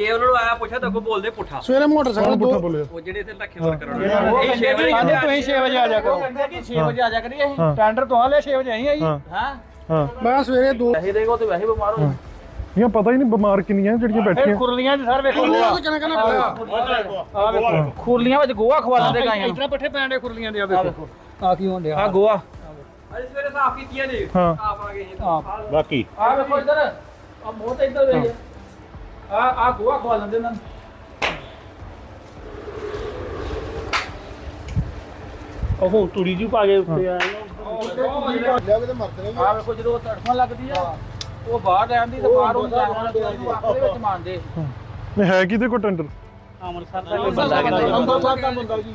ਜੇ ਉਹਨਾਂ ਨੂੰ ਆਇਆ ਪੁੱਛਿਆ ਤਾਂ ਕੋ ਬੋਲਦੇ ਪੁੱਠਾ। ਸਵੇਰੇ ਮੋਟਰਸਾਈਕਲ ਕੌਣ ਪੁੱਠਾ ਦੋ ਬੋਲਿਆ? ਉਹ ਜਿਹੜੇ ਇੱਥੇ ਰੱਖੇ ਵਰਕਰ ਉਹ ਇਹ 6 ਵਜੇ ਕਹਿੰਦੇ ਤੁਸੀਂ 6 ਵਜੇ ਆ ਜਾ ਕਰੋ। ਕਹਿੰਦੇ ਕਿ 6 ਵਜੇ ਆ ਜਾ ਕਰੀਏ ਅਸੀਂ। ਟੈਂਡਰ ਤੋਂ ਹਾਲੇ 6 ਵਜੇ ਆਈ ਆਈ ਹਾਂ। ਹਾਂ। ਹਾਂ। ਮੈਂ ਸਵੇਰੇ ਦੋ ਵੈਸੇ ਦੇਖੋ ਤੇ ਵੈਸੇ ਬਿਮਾਰ ਹੋ ਇਹ ਪਤਾ ਹੀ ਨਹੀਂ ਬਿਮਾਰ ਕਿੰਨੀਆਂ ਜਿਹੜੀਆਂ ਬੈਠੀਆਂ। ਖੁਰਲੀਆਂ ਚ ਸਰ ਵੇਖੋ। ਉਹ ਗੋਆ ਆ ਖੁਰਲੀਆਂ? ਵਿੱਚ ਗੋਆ ਖਵਾ ਲੈਂਦੇ ਗਾਈਆਂ ਨੂੰ। ਇਤਨਾ ਪੱਠੇ ਪੈਂਦੇ ਖੁਰਲੀਆਂ ਦੇ ਆ ਆ ਵੇਖੋ। ਆ ਕੀ ਹੋਣ ਡਿਆ। ਆ ਗੋਆ। ਅੱਜ ਸਵੇਰੇ ਸਾਫ਼ ਕੀਤੀਆਂ ਨੇ। ਹਾਂ। ਸਾਫ਼ ਆ ਗਏ ਬਾਕੀ। ਆ ਵੇਖੋ ਇੱਧਰ। ਆ ਮੋਹ ਤੇ ਇੱਧਰ ਵੇਖ। ਆ ਆ ਗੋਆ ਖਵਾ ਲੈਂਦੇ ਇਹਨਾਂ ਨੂੰ। ਉਹ ਹੁਣ ਤੂੜੀ ਜੂ ਪਾ ਕੇ ਉੱਤੇ ਆ ਲਿਆ ਕਿਤੇ ਮਰਦ ਨਹੀਂ ਆ ਵੇਖੋ ਜਦੋਂ ਤੜਫਾਂ ਲੱਗਦੀ ਆ ਉਹ ਬਾਹਰ ਰਹਿਣ ਦੀ ਤੇ ਬਾਹਰ ਹੁੰਦਾ ਉਹਨਾਂ ਨੂੰ ਆਪਣੇ ਵਿੱਚ ਮੰਨਦੇ ਨਹੀਂ ਹੈ ਕਿਤੇ ਕੋ ਟੈਂਡਰ? ਅੰਮ੍ਰਿਤਸਰ ਦਾ ਬੰਦਾ ਅੰਮ੍ਰਿਤਸਰ ਦਾ ਬੰਦਾ ਜੀ।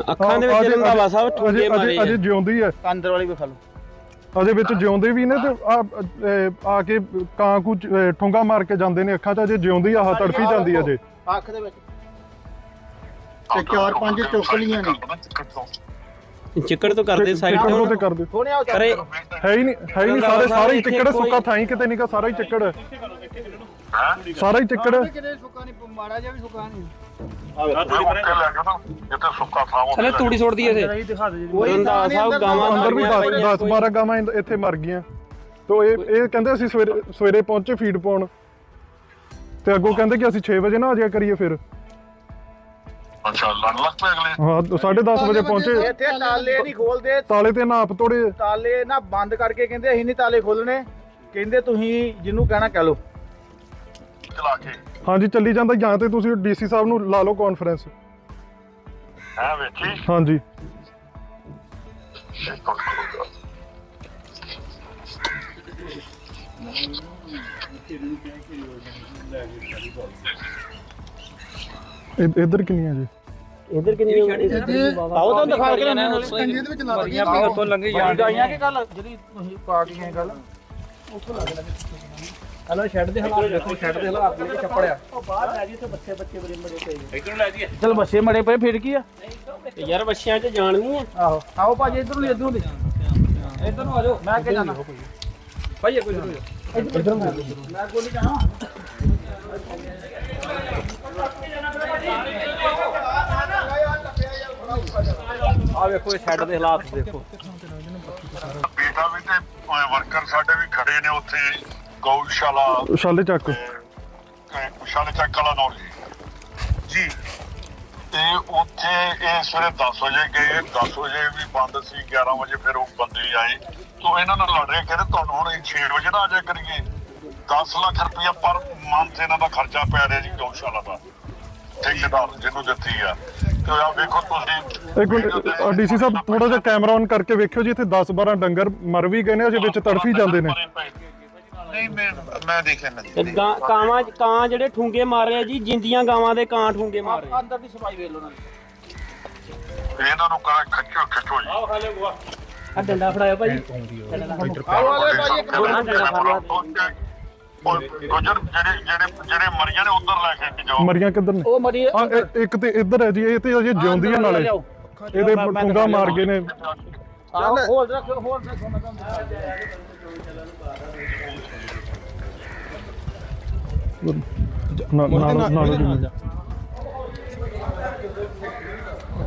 ਅੱਖਾਂ ਦੇ ਵਿੱਚ ਰੰਧਾਵਾ ਸਾਹਿਬ ਠੁੰਗੇ ਮਾਰੇ ਅਜੇ ਜਿਉਂਦੀ ਹੈ। ਅੰਦਰ ਵਾਲੀ ਵਿਖਾ ਲਓ। ਅਜੇ ਵਿੱਚ ਜਿਉਂਦੇ ਵੀ ਨੇ ਤੇ ਆ ਕੇ ਕਾਂ ਕੂ ਠੁੰਗਾ ਮਾਰ ਕੇ ਜਾਂਦੇ ਨੇ ਅੱਖਾਂ 'ਚ ਅਜੇ ਜਿਉਂਦੀ ਆ ਤੜਫੀ ਜਾਂਦੀ ਅਜੇ। ਅੱਖ ਦੇ ਵਿੱਚ। ਤੇ ਚਾਰ ਪੰਜ ਚੁੱਕ ਲੀਆਂ ਨੇ। ਚਿੱਕੜ ਤੋਂ ਕਰਦੇ ਸਾਈਡ ਚਿੱਕੜ ਤੇ ਕਰਦੇ। ਥੋੜੇ ਆ ਅਰੇ ਹੈ ਹੀ ਨਹੀਂ ਹੈ ਹੀ ਨਹੀਂ ਸਾਰੇ ਸਾਰੇ ਹੀ ਚਿੱਕੜ ਸੁੱਕਾ ਥਾਂ ਹੀ ਕਿਤੇ ਨਹੀਂਗਾ ਸਾਰਾ ਹੀ ਚਿੱਕੜ। ਹੈ। ਸਾਰਾ ਹੀ ਚਿੱਕੜ। ਸੁੱਕਾ ਨਹੀਂ ਮਾੜਾ ਜਿਹਾ ਵੀ ਸੁੱਕਾ ਨਹੀਂ। ਥਲੇ ਤੂੜੀ ਸੁੱਟਦੀ ਐ ਰਹੀ ਦਿਖਾ ਦੇ ਰੰਧਾਵਾ ਸਾਹਿਬ ਗਾਵਾਂ ਅੰਦਰ ਵੀ ਮਰੀਆਂ 10 12 ਗਾਵਾਂ ਇੰਦ- ਇੱਥੇ ਮਰ ਗਈਆਂ। ਤੋ ਇਹ ਇਹ ਕਹਿੰਦੇ ਅਸੀਂ ਸਵੇਰੇ ਸਵੇਰੇ ਪਹੁੰਚੇ ਫੀਡ ਪਾਉਣ। ਤੇ ਅੱਗੋਂ ਕਹਿੰਦੇ ਕਿ ਅਸੀਂ 6 ਵਜੇ ਨਾ ਆ ਜਾਇਆ ਕਰੀਏ ਫਿਰ। ਅੱਛਾ ਲੜ ਲੱਗ ਪਏ ਅਗਲੇ। ਹਾਂ 10:30 ਵਜੇ ਪਹੁੰਚੇ। ਇੱਥੇ ਤਾਲੇ ਨਹੀਂ ਖੋਲਦੇ। ਤਾਲੇ ਤੇ ਨਾਪ ਤੋੜੇ। ਤਾਲੇ ਨਾ ਬੰਦ ਕਰਕੇ ਕਹਿੰਦੇ ਅਸੀਂ ਨਹੀਂ ਤਾਲੇ ਖੋਲਣੇ। ਕਹਿੰਦੇ ਤੁਸੀਂ ਜਿਹਨੂੰ ਕਹਿਣਾ ਕਹਿ ਲਓ। ਚਲਾ ਕੇ। ਹਾਂਜੀ ਚੱਲੀ ਜਾਂਦਾ ਜਾਂ ਤੇ ਤੁਸੀਂ ਡੀਸੀ ਸਾਹਿਬ ਨੂੰ ਲਾ ਲਓ ਕਾਨਫਰੰਸ ਹੈ ਵੇਖੀ ਹਾਂਜੀ ਇੱਧਰ ਕਿੰਨੀਆਂ ਜੀ ਇਧਰ ਕਿੰਨੀ ਆਓ ਤਾਂ ਦਿਖਾ ਕੇ ਲੈਣੇ ਨਾਲ ਕੰਜੇ ਦੇ ਵਿੱਚ ਲਾ ਮਰੀਆਂ ਵੀ ਉੱਥੋਂ ਲੰਘੀ ਗਾਈਆਂ ਕੀ ਗੱਲ ਜਿਹੜੀ ਤੁਸੀਂ ਪਾ ਕੇ ਗਏ ਗੱਲ ਹਲੋ ਸ਼ੈੱਡ ਦੇ ਹਾਲਾਤ ਦੇਖੋ ਸ਼ੈੱਡ ਦੇ ਹਾਲਾਤ ਦੇ ਚੱਪੜਿਆ ਉਹ ਬਾਹਰ ਲੈ ਜੀ ਤੇ ਬੱਚੇ ਬੱਚੇ ਬੜੇ ਬੜੇ ਪਏ ਇਧਰੋਂ ਲੈ ਜੀ। ਚਲ ਬੱਸੇ ਮੜੇ ਪਏ ਫਿਰ ਕੀ ਆ? ਯਾਰ ਬੱਚਿਆਂ 'ਚ ਜਾਣ ਨਹੀਂ ਆ। ਆਹੋ ਆਓ ਭਾਜੀ ਇਧਰ ਨੂੰ ਇਧਰੋਂ ਦੀ। ਇਧਰ ਨੂੰ ਆ ਜਾਓ ਮੈਂ ਅੱਗੇ ਜਾਣਾ ਭਾਈ ਕੋਈ ਨਹੀਂ ਮੈਂ ਕੋਲ ਨਹੀਂ ਜਾਣਾ ਆ ਵੇਖੋ ਇਹ ਸ਼ੈੱਡ ਦੇ ਹਾਲਾਤ ਦੇਖੋ। ਬੇਟਾ ਵੀ ਤੇ ਵਰਕਰ ਸਾਡੇ ਵੀ ਖੜੇ ਨੇ ਉੱਥੇ। ਗਊਸ਼ਾਲਾ। ਸ਼ਾਲੇ ਚੱਕ। ਸ਼ਾਲੇ ਚੱਕ ਵਾਲਾ ਨੌਰ ਜੀ। ਜੀ ਤੇ ਉੱਥੇ ਇਹ ਸਵੇਰੇ 10 ਵਜੇ ਗਏ। 10 ਵਜੇ ਵੀ ਬੰਦ ਸੀ 11 ਵਜੇ ਫਿਰ ਉਹ ਬੰਦੇ ਆਏ। ਤੋਂ ਇਹਨਾਂ ਨਾਲ ਲੜ ਰਹੇ ਕਹਿੰਦੇ ਤੁਹਾਨੂੰ ਹੁਣ 6 ਵਜੇ ਨਾ ਆ ਜਾ ਕਰੀਏ। 10 ਲੱਖ ਰੁਪਇਆ ਪਰ ਮੰਥ ਇਹਨਾਂ ਦਾ ਖਰਚਾ ਪੈ ਰਿਹਾ ਜੀ ਗਊਸ਼ਾਲਾ ਦਾ। ਠੇਕੇਦਾਰ ਜਿਹਨੂੰ ਦਿੱਤੀ ਆ। ਤੇ ਆ ਵੇਖੋ ਤੁਸੀਂ ਇੱਕ ਮਿੰਟ ਡੀਸੀ ਸਾਹਿਬ ਥੋੜਾ ਜਿਹਾ ਕੈਮਰਾ ਔਨ ਕਰਕੇ ਵੇਖਿਓ ਜੀ ਇੱਥੇ 10 12 ਡੰਗਰ ਮਰ ਵੀ ਗਏ ਨੇ ਅਜੇ ਵਿੱਚ ਤੜਫੀ ਜਾਂਦੇ ਨੇ। ਨਹੀਂ ਮੈਂ ਮੈਂ ਦੇਖਿਆ ਨਹੀਂ ਕਾਵਾਂ ਕਾਂ ਜਿਹੜੇ ਠੁੰਗੇ ਮਾਰੇ ਆ ਜੀ ਜਿੰਦੀਆਂ ਗਾਵਾਂ ਦੇ ਕਾਂ ਠੁੰਗੇ ਮਾਰੇ ਅੰਦਰ ਦੀ ਸਫ਼ਾਈ ਵੇਖ ਲਓ ਨਾ ਇਹਨਾਂ ਨੂੰ ਕਹ ਖੱਚੋ ਖੱਚੋ ਜੀ। ਆਓ ਖਾਲੇ ਬੁਆ। ਆ ਡੰਡਾ ਫੜਾਇਆ ਭਾਈ। ਆਹ ਵਾਲੇ ਭਾਈ ਇੱਕ ਗੁਜਰ ਜਿਹੜੇ ਜਿਹੜੇ ਜਿਹੜੇ ਮਰੀਆਂ ਨੇ ਉਧਰ ਲੈ ਕੇ ਜਾਓ। ਮਰੀਆਂ ਕਿੱਧਰ ਨੇ? ਉਹ ਮਰੀ ਆ ਇਹ- ਇੱਕ ਤੇ ਇੱਧਰ ਹੈ ਜੀ ਇਹ ਤੇ ਅਜੇ ਜਿਉਂਦੀ ਹੈ ਨਾਲੇ। ਇਹਦੇ ਠੁੰਗਾ ਮਾਰ ਗਏ ਨੇ। ਆਹੋ ਹੋਲ ਰੱਖੋ ਹੋਲ ਰੱਖੋ ਮੈਂ ਤੁਹਾਨੂੰ ਨਾ ਨਾ ਨਾ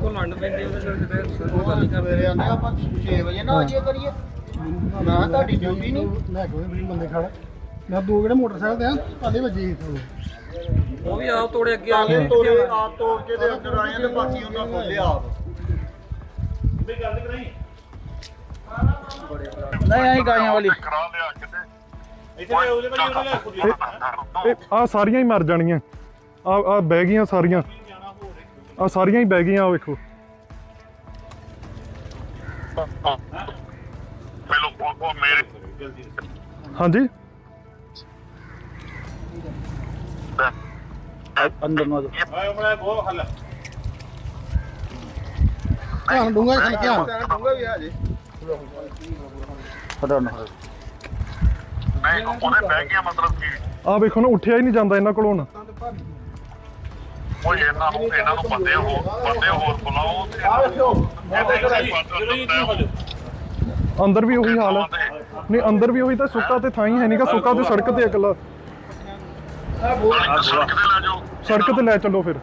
ਕੋ ਲੰਡ ਪੈਂਦੇ ਉਹਦੇ ਤੇ ਉਹ ਗੱਲ ਕਰਦੇ। ਸਵੇਰੇ ਆਨੇ ਆਪਾਂ 6 ਵਜੇ ਨਾ ਆਜੀਏ ਕਰੀਏ। ਨਾ ਤੁਹਾਡੀ ਡਿਊਟੀ ਨਹੀਂ। ਲੈ ਕੇ ਵੀ ਬੰਦੇ ਖੜਾ। ਮੈਂ ਦੋ ਕਿਹੜੇ ਮੋਟਰਸਾਈਕਲ ਤੇ ਆ ਤੁਹਾਡੇ ਵੱਜੇ ਸੀ ਉਹ ਵੀ ਆਪ ਤੋੜੇ ਅੱਗੇ ਆ ਗਏ ਤੋੜੇ ਆਪ ਤੋੜ ਕੇ ਤੇ ਅੰਦਰ ਆਏ ਤੇ ਬਾਕੀ ਉਹਨਾਂ ਖੋਲਿਆ ਆਪ। ਵੀ ਗੱਲ ਕਰਾਈ ਨਹੀਂ ਆਈ ਗਾਈਆਂ ਵਾਲੀ। ਕਰਾ ਲਿਆ ਕਿਤੇ। ਇੱਥੇ ਲੈ ਉਹਦੇ ਭਾਈ ਉਹਨੇ ਲੈ ਖੁੱਲੀ ਇਹ ਆ ਸਾਰੀਆਂ ਹੀ ਮਰ ਜਾਣੀਆਂ। ਆ ਆ ਬਹਿ ਗਈਆਂ ਸਾਰੀਆਂ। ਆ ਸਾਰੀਆਂ ਹੀ ਬਹਿ ਗਈਆਂ ਆ ਵੇਖੋ। ਪਹਿਲੋ ਉਹ ਉਹ ਮੇਰੇ। ਹਾਂਜੀ? ਅੰਦਰ ਨੂੰ ਆ ਜਾਓ। ਓਏ ਬਣਾ ਗੋ ਹੱਲ। ਧਿਆਨ ਡੂੰਗਾ ਜਿਹਾ ਧਿਆਨ। ਡੂੰਗਾ ਵੀ ਆ ਜੇ। ਨਾ ਫੜਾ ਨਹੀਂ ਉਹਨੇ ਬਹਿ ਗਿਆ ਮਤਲਬ ਕਿ ਆ ਵੇਖੋ ਨਾ ਉੱਠਿਆ ਹੀ ਨਹੀਂ ਜਾਂਦਾ ਇਹਨਾਂ ਕੋਲੋਂ ਨਾ ਉਹ ਇਹਨਾਂ ਨੂੰ ਇਹਨਾਂ ਨੂੰ ਬੰਦੇ ਹੋਰ ਬੰਦੇ ਹੋਰ ਬੁਲਾਓ ਤੇ ਅੰਦਰ ਵੀ ਉਹੀ ਹਾਲ ਹੈ। ਨਹੀਂ ਅੰਦਰ ਵੀ ਉਹੀ ਤਾਂ ਸੁੱਕਾ ਤੇ ਥਾਂ ਹੀ ਹੈ ਨਹੀਂਗਾ ਸੁੱਕਾ ਤੇ ਸੜਕ ਤੇ ਇਕੱਲਾ। ਸੜਕ ਤੇ ਲੈ ਜਾਓ। ਸੜਕ ਤੇ ਲੈ ਚੱਲੋ ਫਿਰ।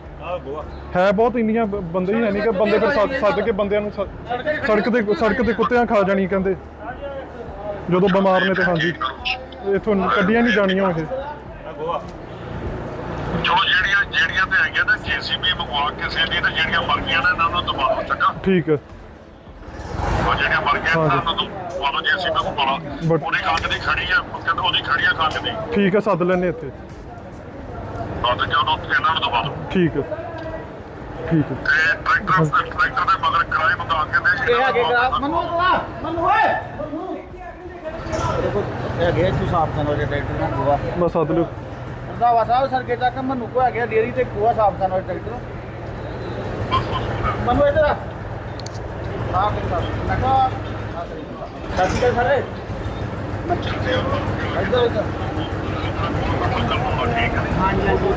ਹੈ ਬਹੁਤ ਇੰਨੀਆਂ ਬੰਦੇ ਹੀ ਹੈ ਨਹੀਂ ਕਿ ਬੰਦੇ ਫਿਰ ਸੱਦ ਕੇ ਬੰਦਿਆਂ ਨੂੰ ਸੜਕ ਤੇ ਸੜਕ ਤੇ ਕੁੱਤਿਆਂ ਖਾ ਜਾਣੀ ਕਹਿੰਦੇ। ਜਦੋਂ ਬਿਮਾਰ ਨੇ ਤੇ ਹਾਂਜੀ। ਇਥੋਂ ਕੱਢੀਆਂ ਨਹੀਂ ਜਾਣੀਆਂ ਗੋਆ ਚਲੋ ਜਿਹੜੀਆਂ ਜਿਹੜੀਆਂ ਤੇ ਹੈਗੀਆਂ ਤੇ ਜੀਸੀਬੀ ਮੰਗਵਾ ਕਿਸੇ ਦੀ ਤੇ ਜਿਹੜੀਆਂ ਮਰ ਗਈਆਂ ਨੇ ਇਹਨਾਂ ਨੂੰ ਦਬਾਓ ਚੰਗਾ? ਠੀਕ ਹੈ। ਉਹ ਜਿਹੜੀਆਂ ਮਰ ਗਈਆਂ ਇਹਨਾਂ ਨੂੰ ਦਬਾਓ ਜੀਸੀਬੀ ਨੂੰ ਬੁਲਾ But- ਉਹਦੀ ਕੰਧ ਦੀ ਖੜੀ ਆ ਕਹਿੰਦੇ ਉਹਦੀ ਖੜੀ ਆ ਕੰਧ ਦੀ। ਠੀਕ ਹੈ ਸੱਦ ਲੈਨੇ ਇੱਥੇ। ਤਾਂ ਤੇ ਜਦੋਂ ਇਹਨਾਂ ਨੂੰ ਦਬਾ ਦਿਓ ਠੀਕ ਹੈ। ਠੀਕ ਹੈ। ਤੇ ਟਰੈਕਟਰ ਟਰੈਕਟਰ ਦੇ ਮਗਰ ਕਿਰਾਏ ਮੰਗਾ ਕੇ ਦੇ ਇਹ ਹੈਗੇ ਗਰਾ ਮਨੂ ਮਨੂ ਓਏ ਇਹ ਹੈਗੇ ਤੂੰ ਸਾਫ਼ ਕਰਨ ਵਾਲੇ ਟਰੈਕਟਰ ਨੂੰ ਗੋਆ। ਬਸ ਸੱਦ ਲਿਓ। ਰੰਧਾਵਾ ਸਾਹਿਬ ਸਰਕੇ ਤੱਕ ਮਨੂ ਕੋ ਹੈਗੇ ਡੇਰੀ ਤੇ ਗੋਆ ਸਾਫ਼ ਕਰਨ ਵਾਲੇ ਟਰੈਕਟਰ ਮਨੂ ਇਧਰ ਆ। ਆ ਕੇ ਸਾਫ਼ ਟਕਾ ਸਤਿ ਸ਼੍ਰੀ ਅਕਾਲ ਸਾਰੇ। ਇੱਧਰ ਇੱਧਰ। ਹਾਂਜੀ ਹਾਂਜੀ।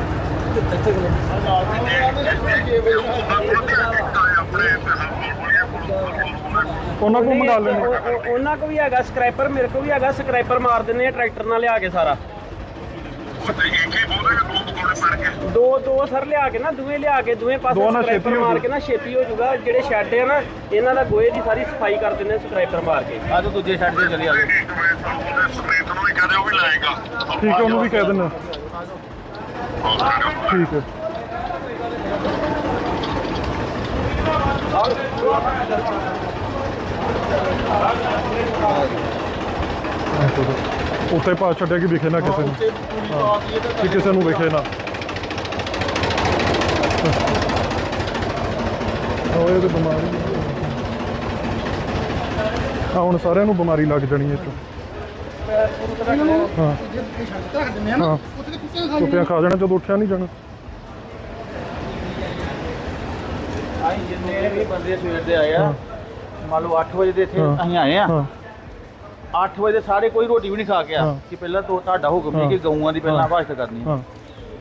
ਇੱਥੇ ਕੋਲ ਉਹਨਾਂ ਕੋਲ ਮੰਗਾ ਲੈਣੇ ਉਹ- ਉਹ- ਉਹਨਾਂ ਕੋ ਵੀ ਹੈਗਾ ਸਕ੍ਰੈਪਰ ਮੇਰੇ ਕੋ ਵੀ ਹੈਗਾ ਸਕ੍ਰੈਪਰ ਮਾਰ ਦਿੰਦੇ ਆ ਟਰੈਕਟਰ ਨਾਲ ਲਿਆ ਕੇ ਸਾਰਾ। ਦੋ ਦੋ ਦੋ ਸਰ ਲਿਆ ਕੇ ਨਾ ਦੋਵੇਂ ਲਿਆ ਕੇ ਦੋਵੇਂ ਪਾਸੇ ਦੋ ਸਕ੍ਰੈਪਰ ਹੋ ਮਾਰ। ਕੇ ਨਾ ਛੇਤੀ ਹੋ ਜਾਊਗਾ। ਜਿਹੜੇ ਸ਼ੈੱਡ ਆ ਨਾ ਇਹਨਾਂ ਦਾ ਗੋਏ ਦੀ ਸਾਰੀ ਸਫ਼ਾਈ ਕਰ ਦਿੰਦੇ ਆ ਸਕ੍ਰੈਪਰ ਮਾਰ ਕੇ। ਆ ਜਾਓ ਦੂਜੇ ਸਾਈਡ ਤੇ ਚਲੀ ਆ ਜਾਓ ਇੱਕ ਮਿੰਟ ਤਾਂ ਉਹਦੇ ਸਮੇਤ ਨੂੰ ਵੀ ਕਹਦੇ ਉਹ ਵੀ ਲਾਏਗਾ ਠੀਕ ਹੈ ਉਹਨੂੰ ਵੀ ਕਹਿ ਠੀਕ ਠੀਕ ਹੈ। ਉੱਤੇ ਪਾ ਛੱਡਿਆ ਕਿ ਵਿਖੇ ਨਾ ਕਿਸੇ ਨੂੰ? ਕਿ ਕਿਸੇ ਨੂੰ ਵਿਖੇ ਨਾ। ਉਹ ਇਹ ਤੇ ਬਿਮਾਰੀ ਆ ਹੁਣ ਸਾਰਿਆਂ ਨੂੰ ਬਿਮਾਰੀ ਲੱਗ ਜਾਣੀ ਇਹ ਚੋਂ ਹਾਂ। ਹਾਂ। ਕੁੱਤਿਆਂ ਖਾ ਜਾਣਾ ਜਦੋਂ ਉੱਠਿਆ ਨਹੀਂ ਜਾਣਾ। ਅਸੀਂ ਜਿੰਨੇ ਵੀ ਬੰਦੇ ਸਵੇਰ ਦੇ ਆਏ ਆ ਮੰਨ ਲਓ 8 ਵਜੇ ਦੇ ਇੱਥੇ ਹਾਂ। ਅਸੀਂ ਆਏ ਆ ਹਾਂ 8 ਵਜੇ ਦੇ ਸਾਰੇ ਕੋਈ ਰੋਟੀ ਵੀ ਨਹੀਂ ਖਾ ਕੇ ਆ ਹਾਂ। ਕਿ ਪਹਿਲਾਂ ਤੋਂ ਤੁਹਾਡਾ ਹੁਕਮ। ਸੀ ਕਿ ਗਊਆਂ ਦੀ ਪਹਿਲਾਂ ਹਾਂ। ਕਰਨੀ ਹਾਂ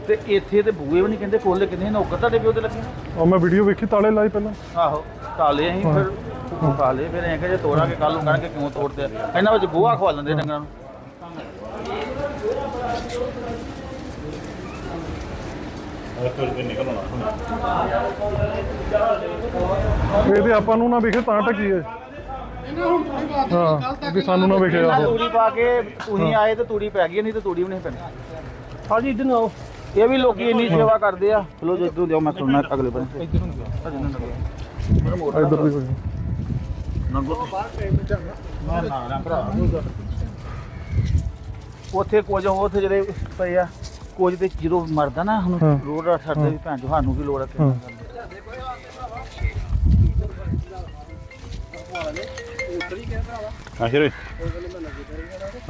ਤੇ ਇੱਥੇ ਤੇ ਬੂਏ ਵੀ ਨਹੀਂ ਕਹਿੰਦੇ ਕੋਲੇ ਕਿੰਨੇ ਨੌਕਰ ਤੁਹਾਡੇ ਪਿਓ ਤੇ ਲੱਗੇ ਨੇ। ਉਹ ਮੈਂ ਵੀਡੀਓ ਵੇਖੀ ਤਾਲੇ ਲਾਈ ਪਹਿਲਾਂ ਆਹੋ ਤਾਲੇ ਅਸੀਂ ਫਿਰ ਲਏ ਫਿਰ ਐਂ ਕਿ ਜੇ ਤੋੜਾਂਗੇ ਕੱਲ ਨੂੰ ਕਹਿਣਗੇ ਕਿਉਂ ਤੋੜਦੇ ਆ ਇਹਨਾਂ ਵਿੱਚ ਗੋਹਾ ਖਵਾ ਲੈਂਦੇ ਡੰਗਰਾਂ ਨੂੰ ਨਿਕਲਣਾ ਇਹਦੇ ਆਪਾਂ ਨੂੰ ਨਾ ਵਿਖੇ ਤਾਂ ਕੱਲ ਹਾਂ। ਤੱਕ ਵੀ ਸਾਨੂੰ ਨਾ ਵਿਖੇ ਆਹੋ ਤੂੜੀ ਪਾ ਕੇ ਤੁਸੀਂ ਆਏ ਤੇ ਤੂੜੀ ਪੈ ਗਈ ਨਹੀਂ ਤੇ ਤੂੜੀ ਵੀ ਨਹੀਂ ਪੈਣੀ ਹਾਂਜੀ ਇਧਰ ਆਓ। ਇਹ ਵੀ ਲੋਕੀ ਇੰਨੀ ਸੇਵਾ ਕਰਦੇ ਆ। ਚਲੋ ਜੇ ਇਧਰੋਂ ਦਿਓ ਮੈਂ ਸੁਣਨਾ ਅਗਲੇ ਬੰਦੇ ਇੱਧਰ ਦੀ ਕੋਈ ਉੱਥੇ ਕੁਝ ਉੱਥੇ ਜਿਹੜੇ ਪਏ ਆ। ਕੁਝ ਤੇ ਜਦੋਂ ਮਰਦਾ ਨਾ ਹੁਣ ਹਾਂ। ਰੋਡ ਆ ਛੱਡਦੇ ਵੀ ਭੈਣ ਚੋ ਸਾਨੂੰ ਕੀ ਲੋੜ ਆ ਹਾਂ।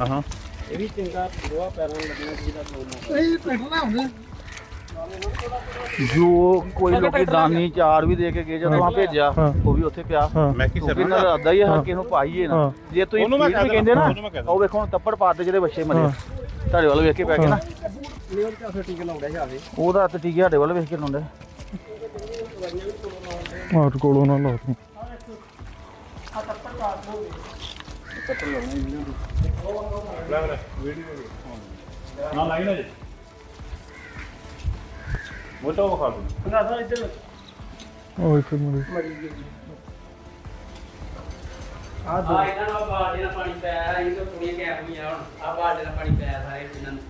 ਹਾਂ ਹਾਂ ਇਹ ਵੀ ਚੰਗਾ ਗੋਆ ਪੈਰਾਂ ਨੂੰ ਲੱਗਣਾ ਚਾਹੀਦਾ ਦੋਨੋਂ ਇਹ ਟਰੈਕਟਰ ਨਾ ਹੁੰਦੇ। ਜੋ ਕੋਈ ਲੋਕੀ ਦਾਨੀ ਚਾਰ ਵੀ ਦੇ ਕੇ ਗਏ ਜਦੋਂ ਆ ਭੇਜਿਆ ਹਾਂ। ਉਹ ਵੀ ਉੱਥੇ ਪਿਆ। ਹਾਂ। ਮੈਂ ਕੀ ਕਿਉਂਕਿ ਇਹਨਾਂ ਦਾ ਇਰਾਦਾ ਹੀ ਆ ਹਾਂ। ਕਿ ਇਹਨੂੰ ਪਾਈਏ ਨਾ। ਹਾਂ। ਜੇ ਤੁਸੀਂ ਉਹਨੂੰ ਮੈਂ ਫੀਡ ਵੀ ਕਹਿ ਕਹਿੰਦੇ ਨਾ ਉਹਨੂੰ ਮੈਂ ਕਹਿ ਉਹ ਵੇਖੋ ਹੁਣ ਤੱਪੜ ਪਾਤੇ ਜਿਹੜੇ ਬੱਚੇ ਮਰੇ ਹਾਂ। ਤੁਹਾਡੇ ਵੱਲ ਵੇਖ ਕੇ ਪੈ ਗਏ ਨਾ। ਲੇਵਰ ਕਾਫੇ ਟੀਕੇ ਲਾਉਂਦੇ ਜਾਵੇ ਉਹਦਾ ਤੇ ਟੀਕੇ ਸਾਡੇ ਵੱਲ ਵੇਖ ਕੇ ਲਾਉਂਦੇ। ਮਾਰ ਕੋਲੋਂ ਨਾ ਲਾ ਤੂੰ ਨਾ ਲਾਈ ਨਾ ਜੀ ਮੋਟਾ। ਉਹ ਖਾ ਦੂੰ। ਨਾ ਸਰ ਇੱਧਰ ਉਹ ਇੱਥੇ ਮੁੜੇ ਆ ਦੋ ਆ ਇਹਨਾਂ ਨੂੰ ਬਾਲਟੀ ਨਾਲ ਪਾਣੀ ਪਿਆ ਇਹ ਤਾਂ ਕੁੜੀਆਂ ਕੈਪ ਨਹੀਂ ਆ ਹੁਣ। ਆ ਬਾਲਟੀ ਨਾਲ ਪਾਣੀ ਪਿਆ ਸਾਰੇ ਇਹਨਾਂ ਨੂੰ।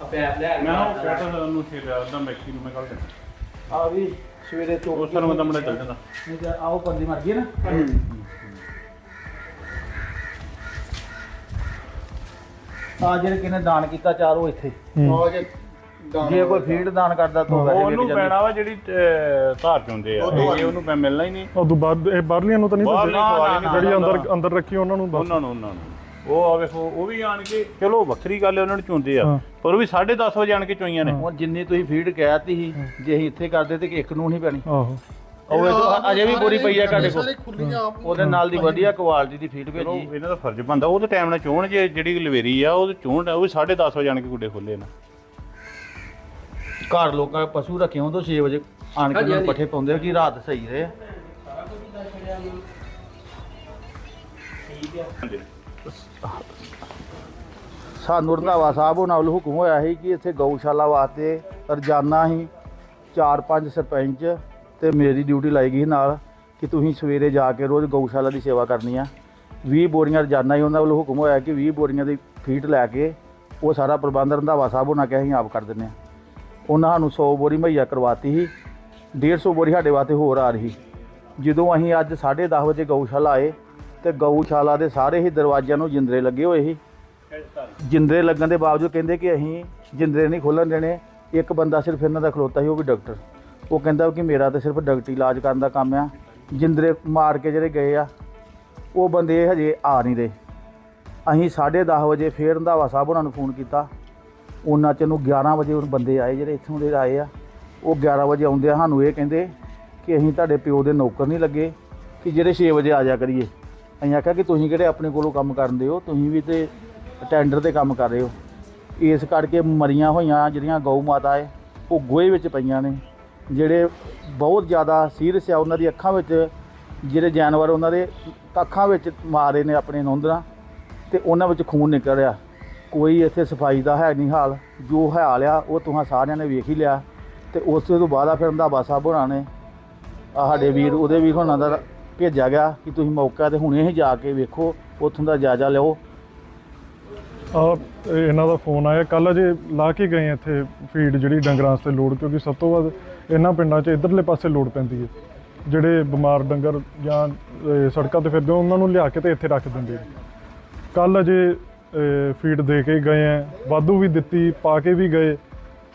ਆ ਪੈਪ ਲੈ ਮੈਂ ਉਹ ਕਹਿੰਦਾ ਉਹਨੂੰ ਛੇੜਿਆ ਉਹਦਾ ਮੈਕਸੀ ਨੂੰ ਮੈਂ ਕੱਲ ਦੇ ਆ ਵੀ ਸਵੇਰੇ ਤੋਂ ਉਸ ਤਰ੍ਹਾਂ ਮੈਂ ਮੁੰਡਾ ਚੱਲ ਜਾਂਦਾ। ਨਹੀਂ ਤੇ ਆਓ ਬੰਦੀ ਮਰ ਗਈ ਨਾ। ਆ ਜਿਹੜੇ ਕਿਨੇ ਦਾਨ ਕੀਤਾ ਚਾਰ ਉਹ ਇੱਥੇ। ਹੂੰ। ਆ ਜੇ ਦਾਣਾ ਜੇ ਕੋਈ ਫੀਡ ਦਾਨ ਕਰਦਾ ਤਾਂ ਵੈਸੇ ਉਹਨੂੰ ਵੇਖ ਪੈਣਾ ਵਾ ਜਿਹੜੀ ਅਹ, ਧਾਰ ਚੁੰਦੇ ਆ। ਇਹ ਉਹਨੂੰ ਪੈ ਮਿਲਣਾ ਹੀ ਨਹੀਂ। ਉਦੋਂ ਬਾਅਦ ਇਹ ਬਾਹਰਲੀਆਂ ਨੂੰ ਤਾਂ ਨਹੀਂ ਨਹੀਂ ਜਿਹੜੀ ਅੰਦਰ ਅੰਦਰ ਰੱਖੀ ਉਹਨਾਂ ਨੂੰ ਬਸ ਉਹਨਾਂ ਨੂੰ ਉਹਨਾਂ ਨੂੰ। ਉਹ ਆ ਵੇਖੋ ਉਹ ਵੀ ਆਣ ਕੇ ਚਲੋ ਵੱਖਰੀ ਗੱਲ ਹੈ ਉਹਨਾਂ ਨੂੰ ਚੁੰਦੇ ਆ। ਹਾਂ। ਪਰ ਉਹ ਵੀ 10:30 ਵਜੇ ਆਣ ਕੇ ਚੋਈਆਂ ਨੇ। ਹੁਣ ਜਿੰਨੀ ਤੁਸੀਂ ਫੀਡ ਕਹਿਤੀ ਸੀ ਜੇ ਅਸੀਂ ਇੱਥੇ ਕਰਦੇ ਤੇ ਇੱਕ ਨੂੰ ਨਹੀਂ ਪੈਣੀ। ਆਹੋ। ਉਹ ਵੇਖੋ ਅਜੇ ਵੀ ਬੋਰੀ ਪਈ ਆ ਸਾਰੇ ਕੋਲ ਉਹਦੇ ਨਾਲ ਦੀ ਵਧੀਆ ਕੁਆਲਿਟੀ ਦੀ ਫੀਡ ਚਲੋ ਭੇਜੀ। ਇਹਨਾਂ ਦਾ ਫਰਜ਼ ਬਣਦਾ। ਉਹ ਤਾਂ ਟਾਈਮ ਨਾਲ ਚੋਣ ਜੇ ਜਿਹੜੀ ਲਵੇਰੀ ਆ ਉਹ ਚੋਣ ਉਹ ਵੀ 10:30 ਵਜੇ ਆਣ ਕੇ ਗੁੱਡੇ ਖੋਲੇ ਨਾ। ਘਰ ਲੋਕਾਂ ਪਸ਼ੂ ਰੱਖੇ ਤੋਂ 6 ਵਜੇ ਆਣ ਕੇ ਹਾਂਜੀ, ਉਹਨਾਂ ਨੂੰ ਹਾਂਜੀ। ਪੱਠੇ ਪਾਉਂਦੇ ਕਿ ਰਾਤ ਸਹੀ ਰਹੇ ਸਾਨੂੰ ਰੰਧਾਵਾ ਸਾਹਿਬ ਉਹਨਾਂ ਵੱਲੋਂ ਹੁਕਮ ਹੋਇਆ ਸੀ ਕਿ ਇੱਥੇ ਗਊਸ਼ਾਲਾ ਵਾਸਤੇ ਰੋਜ਼ਾਨਾ ਹੀ ਚਾਰ ਪੰਜ ਸਰਪੰਚ ਤੇ ਮੇਰੀ ਡਿਊਟੀ ਲਾਈ ਗਈ ਨਾਲ ਕਿ ਤੁਸੀਂ ਸਵੇਰੇ ਜਾ ਕੇ ਰੋਜ਼ ਗਊਸ਼ਾਲਾ ਦੀ ਸੇਵਾ ਕਰਨੀ ਆ। 20 ਬੋਰੀਆਂ ਰੋਜ਼ਾਨਾ ਹੀ ਉਹਨਾਂ ਵੱਲੋਂ ਹੁਕਮ ਹੋਇਆ ਕਿ 20 ਬੋਰੀਆਂ ਦੀ ਫੀਟ ਲੈ ਕੇ ਉਹ ਸਾਰਾ ਪ੍ਰਬੰਧ ਰੰਧਾਵਾ ਸਾਹਿਬ ਉਹਨਾਂ ਕਿਹਾ ਅਸੀਂ ਆਪ ਕਰ ਦਿੰਦੇ ਆ। ਉਹਨਾਂ ਸਾਨੂੰ 100 ਬੋਰੀ ਮੁਹੱਈਆ ਕਰਵਾਤੀ ਸੀ 150 ਬੋਰੀ ਸਾਡੇ ਵਾਸਤੇ ਹੋਰ ਆ ਰਹੀ। ਜਦੋਂ ਅਸੀਂ ਅੱਜ 10:30 ਵਜੇ ਗਊਸ਼ਾਲਾ ਆਏ ਤੇ ਗਊਸ਼ਾਲਾ ਦੇ ਸਾਰੇ ਹੀ ਦਰਵਾਜ਼ਿਆਂ ਨੂੰ ਜਿੰਦਰੇ ਲੱਗੇ ਹੋਏ ਸੀ। ਜਿੰਦਰੇ ਲੱਗਣ ਦੇ ਬਾਵਜੂਦ ਕਹਿੰਦੇ ਕਿ ਅਸੀਂ ਜਿੰਦਰੇ ਨਹੀਂ ਖੋਲਣ ਦੇਣੇ। ਇੱਕ ਬੰਦਾ ਸਿਰਫ ਇਹਨਾਂ ਦਾ ਖਲੋਤਾ ਸੀ, ਉਹ ਵੀ ਡਾਕਟਰ। ਉਹ ਕਹਿੰਦਾ ਕਿ ਮੇਰਾ ਤਾਂ ਸਿਰਫ ਡਾਕਟਰੀ ਇਲਾਜ ਕਰਨ ਦਾ ਕੰਮ ਆ। ਜਿੰਦਰੇ ਮਾਰ ਕੇ ਜਿਹੜੇ ਗਏ ਆ, ਉਹ ਬੰਦੇ ਹਜੇ ਆ ਨਹੀਂ ਰਹੇ। ਅਸੀਂ 10:30 ਵਜੇ ਫੇਰ ਰੰਧਾਵਾ ਸਾਹਿਬ ਉਹਨਾਂ ਨੂੰ ਫੋਨ ਕੀਤਾ। ਉਹਨਾਂ ਚ ਨੂੰ 11 ਵਜੇ ਉਹ ਬੰਦੇ ਆਏ, ਜਿਹੜੇ ਇੱਥੋਂ ਦੇ ਆਏ ਆ। ਉਹ 11 ਵਜੇ ਆਉਂਦੇ ਆ, ਸਾਨੂੰ ਇਹ ਕਹਿੰਦੇ ਕਿ ਅਸੀਂ ਤੁਹਾਡੇ ਪਿਓ ਦੇ ਨੌਕਰ ਨਹੀਂ ਲੱਗੇ, ਕਿ ਜਿਹੜੇ 6 ਵਜੇ ਆ ਜਾ ਕਰੀਏ। ਅਸੀਂ ਆਖਿਆ ਕਿ ਤੁਸੀਂ ਕਿਹੜੇ ਆਪਣੇ ਕੋਲੋਂ ਕੰਮ ਕਰਨ ਦੇ ਹੋ? ਤੁਸੀਂ ਵੀ ਤੇ ਟੈਂਡਰ ਤੇ ਕੰਮ ਕਰ ਰਹੇ ਹੋ। ਇਸ ਕਰਕੇ ਮਰੀਆਂ ਹੋਈਆਂ ਜਿਹੜੀਆਂ ਗਊ ਮਾਤਾ ਹੈ ਉਹ ਗੋਹੇ ਵਿੱਚ ਪਈਆਂ ਨੇ। ਜਿਹੜੇ ਬਹੁਤ ਜ਼ਿਆਦਾ ਸੀਰੀਅਸ ਆ, ਉਹਨਾਂ ਦੀ ਅੱਖਾਂ ਵਿੱਚ ਜਿਹੜੇ ਜਾਨਵਰ ਉਹਨਾਂ ਦੇ ਅੱਖਾਂ ਵਿੱਚ ਮਾਰੇ ਨੇ ਆਪਣੇ ਨੌਂਦਰਾਂ ਤੇ ਉਹਨਾਂ ਵਿੱਚ ਖੂਨ ਨਿਕਲ ਰਿਹਾ। ਕੋਈ ਇੱਥੇ ਸਫ਼ਾਈ ਦਾ ਹੈ ਨਹੀਂ ਹਾਲ। ਜੋ ਹਾਲ ਆ, ਉਹ ਤੁਸੀਂ ਸਾਰਿਆਂ ਨੇ ਵੇਖ ਹੀ ਲਿਆ। ਤੇ ਉਸ ਤੋਂ ਬਾਅਦ ਆ ਫਿਰ ਰੰਧਾਵਾ ਸਾਹਿਬ ਹੋਣਾ ਨੇ। ਸਾਡੇ ਵੀਰ, ਉਹਦੇ ਵੀ ਹੋਣਾ ਦਾ ਭੇਜਿਆ ਗਿਆ ਕਿ ਤੁਸੀਂ ਮੌਕਾ ਤੇ ਹੁਣੇ ਹੀ ਜਾ ਕੇ ਵੇਖੋ, ਉੱਥੋਂ ਦਾ ਜਾਇਜ਼ਾ ਲਿਓ। ਆ ਇਹਨਾਂ ਦਾ ਫੋਨ ਆਇਆ। ਕੱਲ ਅਜੇ ਲਾ ਕੇ ਗਏ ਆ ਇੱਥੇ ਫੀਡ ਜਿਹੜੀ ਡੰਗਰਾਂ ਵਾਸਤੇ ਲੋਡ ਕਿਉਂਕਿ ਸਭ ਤੋਂ ਵੱਧ ਇਹਨਾਂ ਪਿੰਡਾਂ 'ਚ ਇਧਰਲੇ ਪਾਸੇ ਲੋਡ ਪੈਂਦੀ ਹੈ। ਜਿਹੜੇ ਬਿਮਾਰ ਡੰਗਰ ਜਾਂ ਸੜਕਾਂ ਤੇ ਫਿਰਦੇ ਉਹਨਾਂ ਨੂੰ ਲਿਆ ਕੇ ਤੇ ਇੱਥੇ ਰੱਖ ਦਿੰਦੇ ਕੱਲ ਅਜੇ ਫੀਡ ਦੇ ਕੇ ਗਏ ਆ। ਵਾਧੂ ਵੀ ਦਿੱਤੀ, ਪਾ ਕੇ ਵੀ ਗਏ।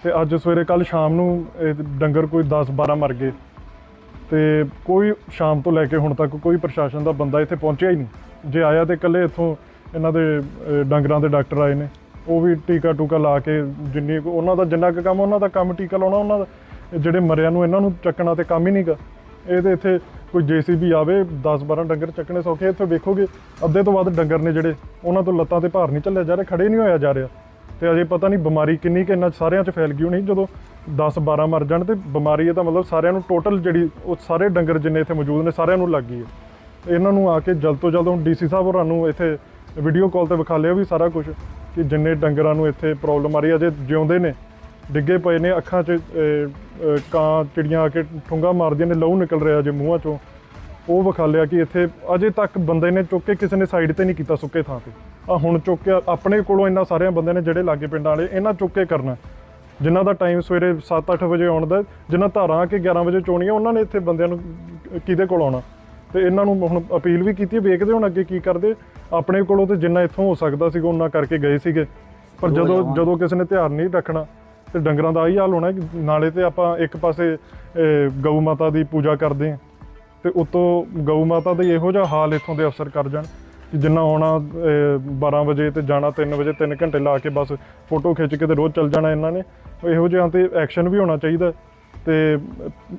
ਤੇ ਅੱਜ ਸਵੇਰੇ ਕੱਲ ਸ਼ਾਮ ਨੂੰ ਇਹ ਡੰਗਰ ਕੋਈ 10 12 ਮਰ ਗਏ। ਤੇ ਕੋਈ ਸ਼ਾਮ ਤੋਂ ਲੈ ਕੇ ਹੁਣ ਤੱਕ ਕੋਈ ਪ੍ਰਸ਼ਾਸਨ ਦਾ ਬੰਦਾ ਇੱਥੇ ਪਹੁੰਚਿਆ ਹੀ ਨਹੀਂ। ਜੇ ਆਇਆ ਤੇ ਇਕੱਲੇ ਇੱਥੋਂ ਇਹਨਾਂ ਦੇ ਡੰਗਰਾਂ ਦੇ ਡਾਕਟਰ ਆਏ ਨੇ। ਉਹ ਵੀ ਟੀਕਾ ਟੂਕਾ ਲਾ ਕੇ ਜਿੰਨੀ ਕੁ- ਉਹਨਾਂ ਦਾ ਜਿੰਨਾ ਕੁ ਕੰਮ ਉਹਨਾਂ ਦਾ ਕੰਮ ਟੀਕਾ ਲਾਉਣਾ, ਉਹਨਾਂ ਦਾ ਜਿਹੜੇ ਮਰਿਆਂ ਨੂੰ ਇਹਨਾਂ ਨੂੰ ਚੱਕਣਾ ਤੇ ਕੰਮ ਹੀ ਨਹੀਂਗਾ ਇਹ ਤੇ ਇੱਥੇ ਕੋਈ ਜੀਸੀਬੀ ਆਵੇ 10 12 ਡੰਗਰ ਚੱਕਣੇ ਸੌਖੇ ਇੱਥੇ ਵੇਖੋਗੇ। ਅੱਧੇ ਤੋਂ ਵੱਧ ਡੰਗਰ ਨੇ ਜਿਹੜੇ ਉਹਨਾਂ ਤੋਂ ਲੱਤਾਂ ਤੇ ਭਾਰ ਨਹੀਂ ਚੱਲਿਆ ਜਾ ਰਿਹਾ, ਖੜੇ ਨਹੀਂ ਹੋਇਆ ਜਾ ਰਿਹਾ। ਤੇ ਅਜੇ ਪਤਾ ਨਹੀਂ ਬਿਮਾਰੀ ਕਿੰਨੀ ਕਿ ਇਹਨਾਂ ਸਾਰਿਆਂ 'ਚ ਫੈਲ ਗਈ ਹੋਣੀ, ਜਦੋਂ 10 12 ਮਰ ਜਾਣ ਤੇ ਬਿਮਾਰੀ ਇਹ ਤਾਂ ਮਤਲਬ ਸਾਰਿਆਂ ਨੂੰ ਟੋਟਲ ਜਿਹੜੀ ਉਹ ਸਾਰੇ ਡੰਗਰ ਜਿੰਨੇ ਇੱਥੇ ਮੌਜੂਦ ਨੇ ਸਾਰਿਆਂ ਨੂੰ ਲੱਗ ਗਈ ਹੈ। ਇਹਨਾਂ ਨੂੰ ਆ ਕੇ ਜਲਦ ਤੋਂ ਜਲਦ ਹੁਣ ਡੀਸੀ ਸਾਹਿਬ ਹੋਰਾਂ ਨੂੰ ਇੱਥੇ ਵੀਡੀਓ ਕਾਲ ਤੇ ਵਿਖਾ ਲਿਆ ਵੀ ਸਾਰਾ ਕੁਝ ਕਿ ਜਿੰਨੇ ਡੰਗਰਾਂ ਨੂੰ ਇੱਥੇ ਪ੍ਰੋਬਲਮ ਆ ਰਹੀ ਹੈ, ਅਜੇ ਜਿਉਂਦੇ ਨੇ, ਡਿੱਗੇ ਪਏ ਨੇ, ਅੱਖਾਂ 'ਚ ਕਾਂ, ਚਿੜੀਆਂ ਆ ਕੇ ਠੁੰਗਾ ਮਾਰਦੀਆਂ ਨੇ, ਲਹੂ ਨਿਕਲ ਰਿਹਾ ਜੇ ਮੂੰਹਾਂ 'ਚੋਂ। ਉਹ ਵਿਖਾ ਲਿਆ ਕਿ ਇੱਥੇ ਅਜੇ ਤੱਕ ਬੰਦੇ ਨੇ ਚੁੱਕ ਕੇ ਕਿਸੇ ਨੇ ਸਾਈਡ ਤੇ ਨਹੀਂ ਕੀਤਾ ਸੁੱਕੇ ਥਾਂ ਤੇ। ਆ ਹੁਣ ਚੁੱਕ ਕੇ ਆਪਣੇ ਕੋਲੋਂ ਇੰਨਾ ਸਾਰਿਆਂ ਬੰਦੇ ਨੇ ਜਿਹੜੇ ਲਾਗੇ ਪਿੰਡਾਂ ਵਾਲੇ, ਇਹਨਾਂ ਚੁੱਕ ਕੇ ਕਰਨਾ। ਜਿਨ੍ਹਾਂ ਦਾ ਟਾਈਮ ਸਵੇਰੇ 7-8 ਵਜੇ ਆਉਣ ਦਾ ਜਿਨ੍ਹਾਂ ਧਾਰਾਂ ਆ ਕੇ 11 ਵਜੇ ਚੋਣੀਆਂ ਉਹਨਾਂ ਨੇ ਇੱਥੇ ਬੰਦਿਆਂ ਨੂੰ ਕਿਹਦੇ ਕੋਲ ਆਉਣਾ? ਤੇ ਇਹਨਾਂ ਨੂੰ ਹੁਣ ਅਪੀਲ ਵੀ ਕੀਤੀ ਹੈ, ਵੇਖਦੇ ਹੁਣ ਅੱਗੇ ਕੀ ਕਰਦੇ। ਆਪਣੇ ਕੋਲੋਂ ਤੇ ਜਿੰਨਾ ਇੱਥੋਂ ਹੋ ਸਕਦਾ ਸੀਗਾ ਉਹਨਾਂ ਕਰਕੇ ਗਏ ਸੀਗੇ। ਪਰ ਜਦੋਂ ਜਦੋਂ ਕਿਸੇ ਨੇ ਧਿਆਨ ਨਹੀਂ ਰੱਖਣਾ ਤੇ ਡੰਗਰਾਂ ਦਾ ਆਹੀ ਹਾਲ ਹੋਣਾ ਕਿ ਨਾਲੇ ਤੇ ਆਪਾਂ ਇੱਕ ਪਾਸੇ ਗਊ ਮਾਤਾ ਦੀ ਪੂਜਾ ਕਰਦੇ ਹਾਂ। ਤੇ ਉਤੋਂ ਗਊ ਮਾਤਾ ਦਾ ਇਹੋ ਜਿਹਾ ਹਾਲ ਇੱਥੋਂ ਦੇ ਅਫਸਰ ਕਰ ਜਾਣ। ਜਿੰਨਾ ਆਉਣਾ ਅਹ, 12 ਵਜੇ ਤੇ ਜਾਣਾ 3 ਵਜੇ 3 ਘੰਟੇ ਲਾ ਕੇ ਬਸ ਫੋਟੋ ਖਿੱਚ ਕੇ ਤੇ ਰੋਜ਼ ਚੱਲ ਜਾਣਾ ਇਹਨਾਂ ਨੇ। ਇਹੋ ਜਿਹਾ ਤੇ ਐਕਸ਼ਨ ਵੀ ਹੋਣਾ ਚਾਹੀਦਾ। ਤੇ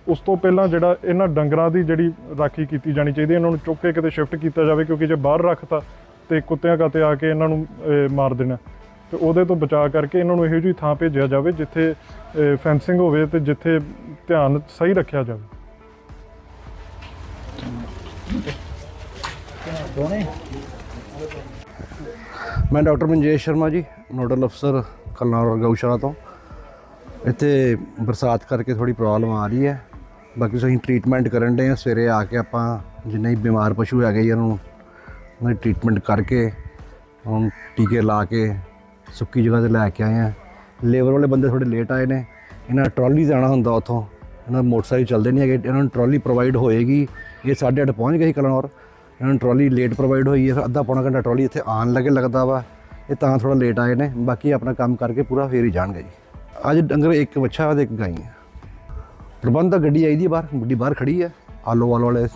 ਉਸ ਤੋਂ ਪਹਿਲਾਂ ਜਿਹੜਾ ਇਹਨਾਂ ਡੰਗਰਾਂ ਦੀ ਜਿਹੜੀ ਰਾਖੀ ਕੀਤੀ ਜਾਣੀ ਚਾਹੀਦੀ ਇਹਨਾਂ ਨੂੰ ਚੁੱਕ ਕੇ ਕਿਤੇ ਸ਼ਿਫਟ ਕੀਤਾ ਜਾਵੇ ਕਿਉਂਕਿ ਜੇ ਬਾਹਰ ਰੱਖਤਾ ਤੇ ਕੁੱਤਿਆਂ ਕਾਤੇ ਆ ਕੇ ਇਹਨਾਂ ਨੂੰ ਮਾਰ ਦੇਣਾ। ਤੇ ਉਹਦੇ ਤੋਂ ਬਚਾਅ ਕਰਕੇ ਇਹਨਾਂ ਨੂੰ ਇਹੋ ਜਿਹੀ ਥਾਂ ਭੇਜਿਆ ਜਾਵੇ ਜਿੱਥੇ ਫੈਂਸਿੰਗ ਹੋਵੇ ਤੇ ਜਿੱਥੇ ਧਿਆਨ ਸਹੀ ਰੱਖਿਆ ਜਾਵੇ। ਮੈਂ ਡਾਕਟਰ ਮਨਜੇਸ਼ ਸ਼ਰਮਾ ਜੀ, ਨੋਡਲ ਅਫਸਰ ਕਲਨੌਰ ਗਊਸ਼ਾਲਾ ਤੋਂ। ਇੱਥੇ ਬਰਸਾਤ ਕਰਕੇ ਥੋੜੀ ਪ੍ਰੋਬਲਮ ਆ ਰਹੀ ਹੈ। ਬਾਕੀ ਅਸੀਂ ਟ੍ਰੀਟਮੈਂਟ ਕਰਨ ਦੇ ਹਾਂ, ਸਵੇਰੇ ਆ ਕੇ ਆਪਾਂ ਜਿੰਨੇ ਵੀ ਬਿਮਾਰ ਪਸ਼ੂ ਹੈਗੇ ਜੀ, ਉਹਨੂੰ ਉਹਨਾਂ ਦੀ ਟ੍ਰੀਟਮੈਂਟ ਕਰਕੇ ਹੁਣ ਟੀਕੇ ਲਾ ਕੇ ਸੁੱਕੀ ਜਗ੍ਹਾ ਤੇ ਲੈ ਕੇ ਆਏ ਆ ਲੇਬਰ ਵਾਲੇ ਬੰਦੇ ਥੋੜੇ ਲੇਟ ਆਏ ਨੇ। ਇਹਨਾਂ ਟਰਾਲੀ ਜਾਣਾ ਹੁੰਦਾ ਉੱਥੋਂ। ਇਹਨਾਂ ਦੇ ਮੋਟਰਸਾਈਕਲ ਚੱਲਦੇ ਨਹੀਂ ਹੈਗੇ। ਇਹਨਾਂ ਨੂੰ ਟਰਾਲੀ ਪ੍ਰੋਵਾਈਡ ਹੋਏਗੀ। ਇਹ 8:30 ਪਹੁੰਚ ਗਏ ਸੀ ਕਲਨੌਰ ਇਹਨਾਂ ਨੂੰ ਟਰਾਲੀ ਲੇਟ ਪ੍ਰੋਵਾਈਡ ਹੋਈ ਹੈ, ਫਿਰ ਅੱਧਾ ਪੌਣਾ ਘੰਟਾ ਟਰਾਲੀ ਇੱਥੇ ਆਉਣ ਲੱਗੇ ਲੱਗਦਾ ਵਾ, ਇਹ ਤਾਂ ਥੋੜਾ ਲੇਟ ਆਏ ਨੇ, ਬਾਕੀ ਆਪਣਾ ਕੰਮ ਕਰਕੇ ਪੂਰਾ ਫੇਰ ਹੀ ਜਾਣਗੇ ਜੀ। ਅੱਜ ਡੰਗਰ ਇੱਕ ਵੱਛਾ ਤੇ ਇੱਕ ਗਾਈ ਹੈ। ਪ੍ਰਬੰਧ ਤਾਂ ਗੱਡੀ ਆਈ ਦੀ ਬਾਹਰ, ਗੱਡੀ ਬਾਹਰ ਖੜੀ ਹੈ ਆਲੋ ਵਾਲ ਵਾਲੇ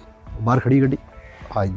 ਬਾਹਰ ਖੜੀ ਗੱਡੀ, ਆਈ।